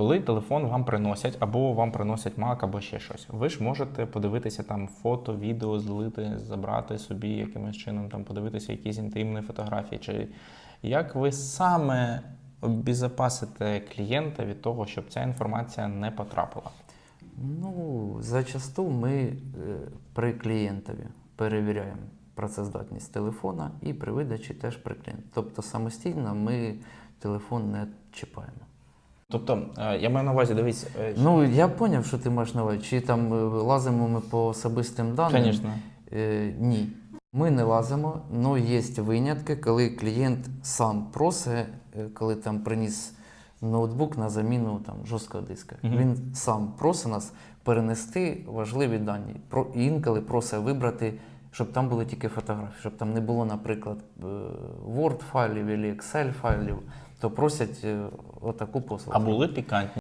Коли телефон вам приносять, або вам приносять Mac, або ще щось, ви ж можете подивитися там фото, відео, злити, забрати собі якимось чином, там подивитися якісь інтимні фотографії. Чи як ви саме обезопасите клієнта від того, щоб ця інформація не потрапила? Ну, зачасту ми е, при клієнтові перевіряємо працездатність телефона і при видачі теж при клієнту. Тобто самостійно ми телефон не чіпаємо. Тобто, е, я маю на увазі, дивись, е, Ну, я зрозумів, що ти маєш на увазі. Чи там е, лазимо ми по особистим даним? звісно. Е, ні. Ми не лазимо, але є винятки, коли клієнт сам просить, коли там приніс ноутбук на заміну там, жорсткого диска. Мгм. Він сам просить нас перенести важливі дані. Про, інколи просить вибрати, щоб там були тільки фотографії, щоб там не було, наприклад, е, Word файлів або Excel файлів, то просять е, отаку послугу. А були пікантні